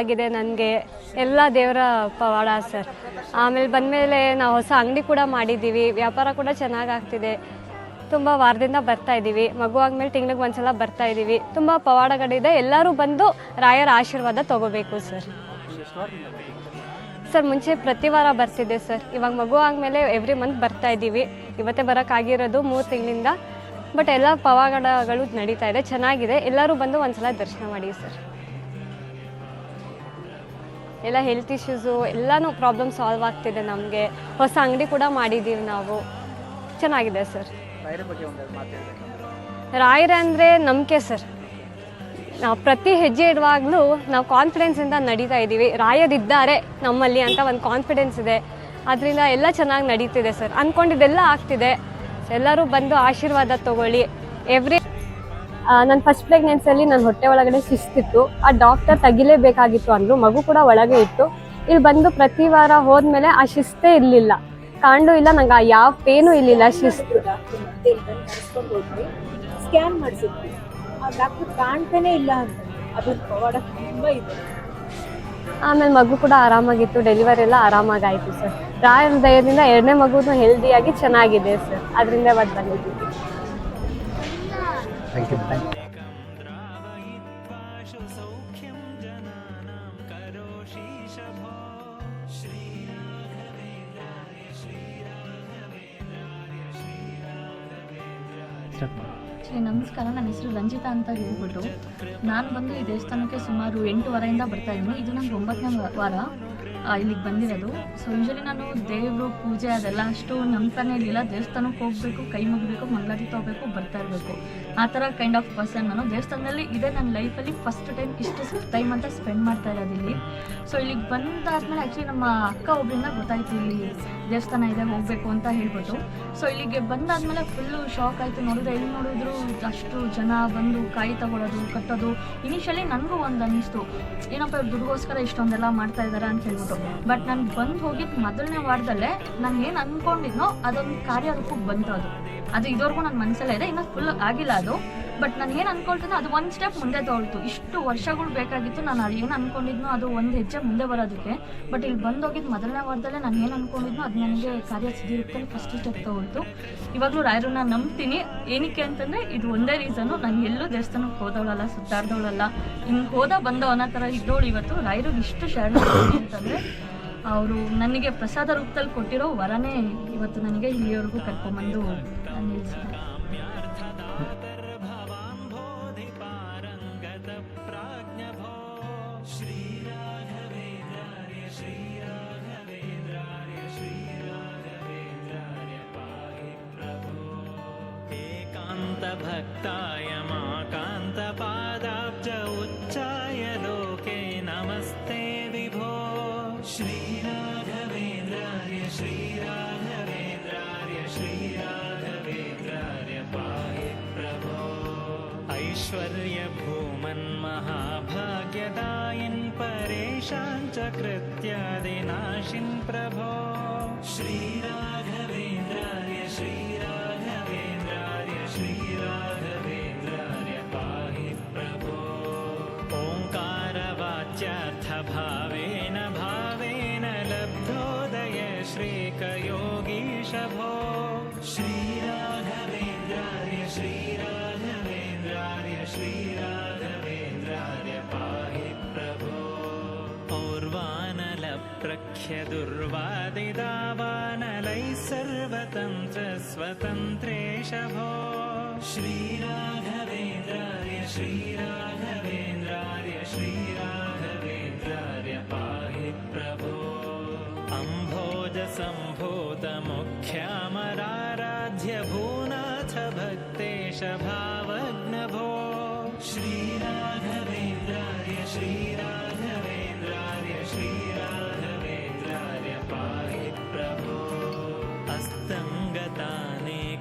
ಆಗಿದೆ. ನನಗೆ ಎಲ್ಲ ದೇವರ ಪವಾಡ ಸರ್. ಆಮೇಲೆ ಬಂದಮೇಲೆ ನಾವು ಹೊಸ ಅಂಗಡಿ ಕೂಡ ಮಾಡಿದ್ದೀವಿ. ವ್ಯಾಪಾರ ಕೂಡ ಚೆನ್ನಾಗಿ ಆಗ್ತಿದೆ ತುಂಬ ವಾರದಿಂದ ಬರ್ತಾ ಇದ್ದೀವಿ ಮಗು ಆದಮೇಲೆ ತಿಂಗ್ಳಿಗೆ ಒಂದ್ಸಲ ಬರ್ತಾ ಇದ್ದೀವಿ ತುಂಬ ಪವಾಡಗಳಿದೆ. ಎಲ್ಲರೂ ಬಂದು ರಾಯರ ಆಶೀರ್ವಾದ ತಗೋಬೇಕು ಸರ್. ಸರ್, ಮುಂಚೆ ಪ್ರತಿ ವಾರ ಬರ್ತಿದ್ದೆ ಸರ್. ಇವಾಗ ಮಗು ಆದಮೇಲೆ ಎವ್ರಿ ಮಂತ್ ಬರ್ತಾ ಇದ್ದೀವಿ ಇವತ್ತೇ ಬರೋಕ್ಕಾಗಿರೋದು ಮೂರು ತಿಂಗಳಿಂದ. ಬಟ್ ಎಲ್ಲ ಪವಾಡಗಳು ನಡೀತಾ ಇದೆ. ಚೆನ್ನಾಗಿದೆ. ಎಲ್ಲರೂ ಬಂದು ಒಂದ್ಸಲ ದರ್ಶನ ಮಾಡಿ ಸರ್. ಎಲ್ಲ ಹೆಲ್ತ್ ಇಶ್ಯೂಸು ಎಲ್ಲನೂ ಪ್ರಾಬ್ಲಮ್ ಸಾಲ್ವ್ ಆಗ್ತಿದೆ ನಮಗೆ. ಹೊಸ ಅಂಗಡಿ ಕೂಡ ಮಾಡಿದ್ದೀವಿ ನಾವು. ಚೆನ್ನಾಗಿದೆ ಸರ್ ರಾಯರ ಅಂದರೆ ನಂಬಿಕೆ ಸರ್ ನಾವು ಪ್ರತಿ ಹೆಜ್ಜೆ ಇಡುವಾಗಲೂ ನಾವು ಕಾನ್ಫಿಡೆನ್ಸಿಂದ ನಡೀತಾ ಇದ್ದೀವಿ. ರಾಯರಿದ್ದಾರೆ ನಮ್ಮಲ್ಲಿ ಅಂತ ಒಂದು ಕಾನ್ಫಿಡೆನ್ಸ್ ಇದೆ. ಅದರಿಂದ ಎಲ್ಲ ಚೆನ್ನಾಗಿ ನಡೀತಿದೆ ಸರ್ ಅಂದ್ಕೊಂಡಿದ್ದೆಲ್ಲ ಆಗ್ತಿದೆ. ಎಲ್ಲರೂ ಬಂದು ಆಶೀರ್ವಾದ ತಗೊಳ್ಳಿ. ಎವ್ರಿ ನನ್ನ ಫಸ್ಟ್ ಪ್ರೆಗ್ನೆನ್ಸಿಯಲ್ಲಿ ನನ್ನ ಹೊಟ್ಟೆ ಒಳಗಡೆ ಶಿಸ್ತಿತ್ತು. ಆ ಡಾಕ್ಟರ್ ತೆಗಿಲೇಬೇಕಾಗಿತ್ತು ಅಂದರು ಮಗು ಕೂಡ ಒಳಗೆ ಇತ್ತು. ಇಲ್ಲಿ ಬಂದು ಪ್ರತಿ ವಾರ ಹೋದ್ಮೇಲೆ ಆ ಶಿಸ್ತೇ ಇರಲಿಲ್ಲ. ಕಾಂಡು ಇಲ್ಲ ನಂಗೆ ಆ ಯಾವ ಪೇನು ಇರಲಿಲ್ಲ ಶಿಸ್ತು. ಸ್ಕ್ಯಾನ್ ಮಾಡಿಸಿದ್ವಿ. ಆ ಡಾಕ್ಟರ್ ಕಾಣ್ತಾನೆ ಇಲ್ಲ ಅಂತ. ಅದು ಪವಾಡ ತುಂಬಾ ಇದೆ. ಆಮೇಲೆ ಮಗು ಕೂಡ ಆರಾಮಾಗಿತ್ತು ಡೆಲಿವರಿ ಎಲ್ಲ ಆರಾಮಾಗಾಯಿತು ಸರ್ ರಾಯನ ದಯದಿಂದ ಎರಡನೇ ಮಗುನು ಹೆಲ್ದಿಯಾಗಿ ಚೆನ್ನಾಗಿದೆ ಸರ್ ಅದರಿಂದ ಬಂದಿದ್ದೀವಿ ಥ್ಯಾಂಕ್ ಯು ಥ್ಯಾಂಕ್ ಯು ನಮಸ್ಕಾರ, ನನ್ನ ಹೆಸರು ರಂಜಿತಾ ಅಂತ ಹೇಳ್ಬಿಟ್ಟು. ನಾನು ಬಂದು ಈ ದೇವಸ್ಥಾನಕ್ಕೆ ಸುಮಾರು ಎಂಟು ವಾರದಿಂದ ಬರ್ತಾ ಇದ್ದೀನಿ. ಇದು ನಂಗೆ ಒಂಬತ್ತನೇ ವಾರ ಇಲ್ಲಿಗೆ ಬಂದಿರೋದು. ಸೊ ಯೂಶಲಿ ನಾನು ದೇವರು, ಪೂಜೆ ಅದೆಲ್ಲ ಅಷ್ಟು ನಂಬ್ತಾನೆ ಇರಲಿಲ್ಲ. ದೇವಸ್ಥಾನಕ್ಕೆ ಹೋಗಬೇಕು, ಕೈ ಮುಗಬೇಕು, ಮಂಗಳಾರತಿ ತಗೋಬೇಕು, ಬರ್ತಾ ಇರಬೇಕು. ಆ ಥರ ಕೈಂಡ್ ಆಫ್ ಪರ್ಸನ್ ನಾನು. ದೇವಸ್ಥಾನದಲ್ಲಿ ಇದೇ ನನ್ನ ಲೈಫಲ್ಲಿ ಫಸ್ಟ್ ಟೈಮ್ ಇಷ್ಟು ಟೈಮ್ ಅಂತ ಸ್ಪೆಂಡ್ ಮಾಡ್ತಾ ಇರೋದು ಇಲ್ಲಿ. ಸೊ ಇಲ್ಲಿಗೆ ಬಂದಾದ್ಮೇಲೆ ಆ್ಯಕ್ಚುಲಿ ನಮ್ಮ ಅಕ್ಕ ಒಬ್ಬರಿಂದ ಗೊತ್ತಾಯ್ತು ಇಲ್ಲಿ ದೇವಸ್ಥಾನ ಇದೆ, ಹೋಗಬೇಕು ಅಂತ ಹೇಳ್ಬಿಟ್ಟು. ಸೊ ಇಲ್ಲಿಗೆ ಬಂದಾದ್ಮೇಲೆ ಫುಲ್ಲು ಶಾಕ್ ಆಯಿತು. ನೋಡಿದ್ರೆ ಎಲ್ಲಿ ನೋಡಿದ್ರು ಅಷ್ಟು ಜನ ಬಂದು ಕಾಯಿ ತಗೊಳ್ಳೋದು ಕಟ್ಟೋದು. ಇನಿಷಿಯಲಿ ನನಗೂ ಒಂದು ಅನ್ನಿಸ್ತು. ಏನಪ್ಪ ಇವ್ರು ದುಡ್ಗೋಸ್ಕರ ಇಷ್ಟೊಂದೆಲ್ಲ ಮಾಡ್ತಾ ಇದ್ದಾರೆ ಅಂತ ಹೇಳ್ಬಿಟ್ಟು. ಬಟ್ ನಾನು ಬಂದು ಹೋಗಿದ್ದು ಮೊದಲನೇ ವಾರದಲ್ಲೇ ನಾನು ಏನು ಅಂದ್ಕೊಂಡಿದ್ನೋ ಅದೊಂದು ಕಾರ್ಯ ರೂಪಕ್ಕೆ ಬಂತು ಅದು. ಅದು ಇದುವರೆಗೂ ನನ್ನ ಮನಸ್ಸಲ್ಲೇ ಇದೆ, ಇನ್ನು ಫುಲ್ ಆಗಿಲ್ಲ ಅದು. ಬಟ್ ನಾನು ಏನು ಅನ್ಕೊಳ್ತೀನಿ ಅದು ಒಂದು ಸ್ಟೆಪ್ ಮುಂದೆ ತೋಳ್ತು ಇಷ್ಟು ವರ್ಷಗಳು ಬೇಕಾಗಿತ್ತು, ನಾನು ಅಲ್ಲಿ ಏನು ಅನ್ಕೊಂಡಿದ್ನೋ ಅದು ಒಂದು ಹೆಜ್ಜೆ ಮುಂದೆ ಬರೋದಕ್ಕೆ. ಬಟ್ ಇಲ್ಲಿ ಬಂದೋಗಿದ್ದು ಮೊದಲನೇ ವಾರದಲ್ಲೇ ನಾನು ಏನು ಅನ್ಕೊಂಡಿದ್ನೋ ಅದು ನನಗೆ ಕಾರ್ಯ ಸಿದ್ಧಿರುತ್ತಲ್ಲಿ ಫಸ್ಟ್ ಸ್ಟೆಪ್ ತಗೊಳ್ತು ಇವಾಗಲೂ ರಾಯರನ್ನ ನಂಬ್ತೀನಿ. ಏನಕ್ಕೆ ಅಂತಂದರೆ ಇದು ಒಂದೇ ರೀಸನು ನಾನು ಎಲ್ಲೂ ದೇವಸ್ಥಾನಕ್ಕೆ ಹೋದವಳಲ್ಲ, ಸುತ್ತಾಡ್ದವಳಲ್ಲ. ಹಿಂಗೆ ಹೋದ ಬಂದೋ ಅನ್ನೋ ಥರ ಇದ್ದವಳು ಇವತ್ತು. ರಾಯರು ಇಷ್ಟು ಶರಣ ಅಂತಂದರೆ ಅವರು ನನಗೆ ಪ್ರಸಾದ ರೂಪದಲ್ಲಿ ಕೊಟ್ಟಿರೋ ವರನೇ ಇವತ್ತು ನನಗೆ ಇಲ್ಲಿವರೆಗೂ प्राज्ञभो। श्रीराघवेन्द्रार्य श्रीराघवेन्द्रार्य श्रीराघवेन्द्रार्य पाहि प्रभो। एकान्तभक्ताय, माकान्तपादाब्ज उच्चाय लोके नमस्ते विभो। श्रीराघवेन्द्रार्य श्रीराघवेन्द्रार्य श्रीराघवेन्द्रार्य पाहि प्रभो। ऐश्वर्यभू क्लेशाञ्च कृत्यादिनाशिन् प्रभो श्रीराघवेन्द्राय श्री और्वानलप्रख्यदुर्वादिदावानलैः सर्वतन्त्रस्वतन्त्रेशभो श्रीराघवेन्द्रार्य श्रीराघवेन्द्रार्य श्रीराघवेन्द्रार्य पाहि प्रभो। अम्भोजसम्भूतमुख्यामराराध्य भूनाथ भक्तेश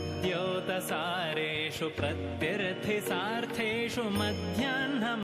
खद्योतसारेषु प्रत्यर्थिसार्थेषु मध्याह्नम्